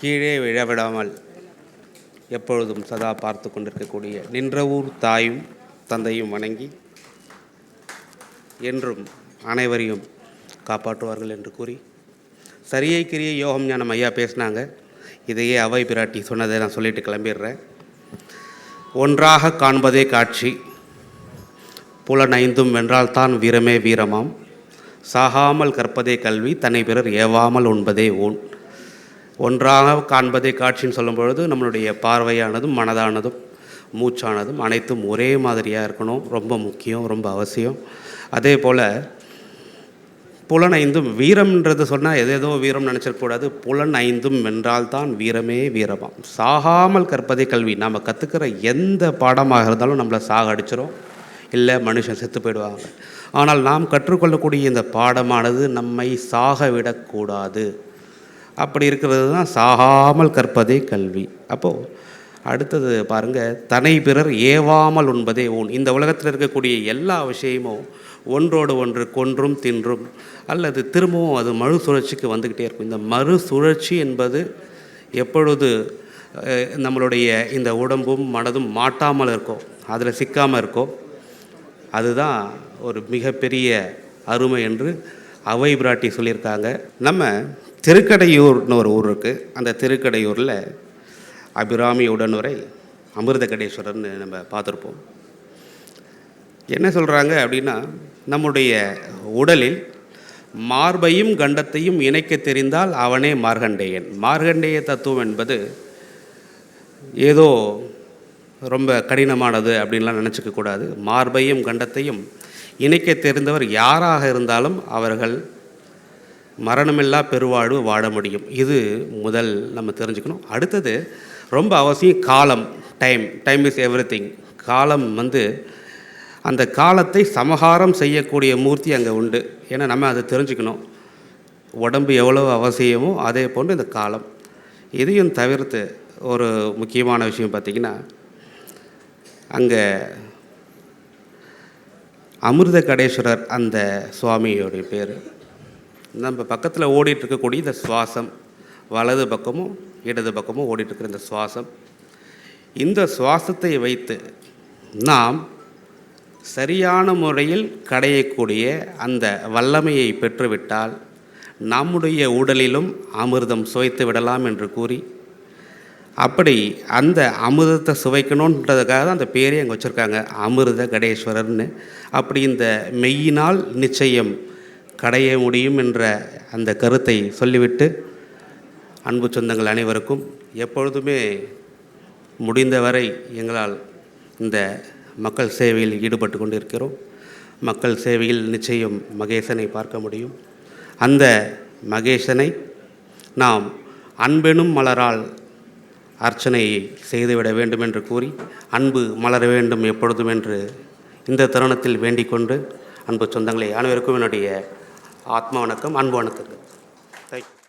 கீழே விழவிடாமல் எப்பொழுதும் சதா பார்த்து கொண்டிருக்கக்கூடிய நின்ற ஊர் தாயும் தந்தையும் வணங்கி என்றும் அனைவரையும் காப்பாற்றுவார்கள் என்று கூறி சரியை கிரிய யோகம் ஞானம் ஐயா பேசினாங்க. இதையே அவை பிராட்டி சொன்னதை நான் சொல்லிட்டு கிளம்பிடுறேன். ஒன்றாக காண்பதே காட்சி. புலனைந்தும் வென்றால்தான் வீரமே வீரமாம். சாகாமல் கற்பதே கல்வி தன்னை பிறர் ஏவாமல் உண்பதே ஊன். ஒன்றாக காண்பதே காட்சின்னு சொல்லும் பொழுது நம்மளுடைய பார்வையானதும் மனதானதும் மூச்சானதும் அனைத்தும் ஒரே மாதிரியாக இருக்கணும். ரொம்ப முக்கியம் ரொம்ப அவசியம். அதே போல் புலன் ஐந்தும் வீரம்ன்றது சொன்னால் எதேதோ வீரம் நினச்சிடக்கூடாது புலன் ஐந்தும் வென்றால்தான் வீரமே வீரமாம். சாகாமல் கற்பதே கல்வி. நாம் கற்றுக்கிற எந்த பாடமாக இருந்தாலும் நம்மளை சாக அடிச்சிடும் இல்லை மனுஷன் செத்து போயிடுவாங்க. ஆனால் நாம் கற்றுக்கொள்ளக்கூடிய இந்த பாடமானது நம்மை சாக விடக்கூடாது அப்படி இருக்கிறது தான் சாகாமல் கற்பதே கல்வி. அப்போது அடுத்தது பாருங்கள் தனை பிறர் ஏவாமல் உண்பதே ஊன். இந்த உலகத்தில் இருக்கக்கூடிய எல்லா விஷயமும் ஒன்றோடு ஒன்று கொன்றும் தின்றும் அல்லது திரும்பவும் அது மறு சுழற்சிக்கு வந்துக்கிட்டே இருக்கும். இந்த மறு சுழற்சி என்பது எப்பொழுது நம்மளுடைய இந்த உடம்பும் மனதும் மாட்டாமல் இருக்கோ அதில் சிக்காமல் இருக்கோ அதுதான் ஒரு மிகப்பெரிய அருமை என்று அவை பிராட்டி சொல்லியிருக்காங்க. நம்ம திருக்கடையூர்னு ஒரு ஊர் இருக்குது அந்த திருக்கடையூரில் அபிராமி உடனுரை அமிர்த கடேஸ்வரர்னு நம்ம பார்த்துருப்போம். என்ன சொல்கிறாங்க அப்படின்னா நம்முடைய உடலில் மார்பையும் கண்டத்தையும் இணைக்க தெரிந்தால் அவனே மார்கண்டேயன் மார்கண்டேய தத்துவம் என்பது ஏதோ ரொம்ப கடினமானது அப்படின்லாம் நினச்சிக்க கூடாது. மார்பையும் கண்டத்தையும் இணைக்க தெரிந்தவர் யாராக இருந்தாலும் அவர்கள் மரணமில்லா பெருவாழ்வு வாழ முடியும். இது முதல் நம்ம தெரிஞ்சுக்கணும். அடுத்தது ரொம்ப அவசியம் காலம் டைம் டைம் இஸ் எவ்ரி காலம் வந்து அந்த காலத்தை சமகாரம் செய்யக்கூடிய மூர்த்தி அங்கே உண்டு. ஏன்னா நம்ம அதை தெரிஞ்சுக்கணும். உடம்பு எவ்வளவு அவசியமோ அதே போன்று இந்த காலம். இதையும் தவிர்த்து ஒரு முக்கியமான விஷயம் பார்த்திங்கன்னா அங்கே அமிர்த கடேஸ்வரர் அந்த சுவாமியோடைய பேர். நம்ம பக்கத்தில் ஓடிட்டுருக்கக்கூடிய இந்த சுவாசம் வலது பக்கமும் இடது பக்கமும் ஓடிட்டுருக்கிற இந்த சுவாசம். இந்த சுவாசத்தை வைத்து நாம் சரியான முறையில் கடையக்கூடிய அந்த வல்லமையை பெற்றுவிட்டால் நம்முடைய உடலிலும் அமிர்தம் சுவைத்து விடலாம் என்று கூறி அப்படி அந்த அமிர்தத்தை சுவைக்கணுன்றதுக்காக தான் அந்த பேரே அங்கே வச்சுருக்காங்க அமிர்த கடேஸ்வரர்னு. அப்படி இந்த மெய்யினால் நிச்சயம் கடைய முடியும் என்ற அந்த கருத்தை சொல்லிவிட்டு அன்பு சொந்தங்கள் அனைவருக்கும் எப்பொழுதுமே முடிந்தவரை எங்களால் இந்த மக்கள் சேவையில் ஈடுபட்டு கொண்டிருக்கிறோம். மக்கள் சேவையில் நிச்சயம் மகேசனை பார்க்க முடியும். அந்த மகேசனை நாம் அன்பெனும் மலரால் அர்ச்சனையை செய்துவிட வேண்டும் என்று கூறி அன்பு மலர வேண்டும் எப்பொழுதும் என்று இந்த தருணத்தில் வேண்டிக் கொண்டு அன்பு சொந்தங்களை அனைவருக்கும் என்னுடைய ஆத்ம வணக்கம் அன்பு வணக்கங்கள்.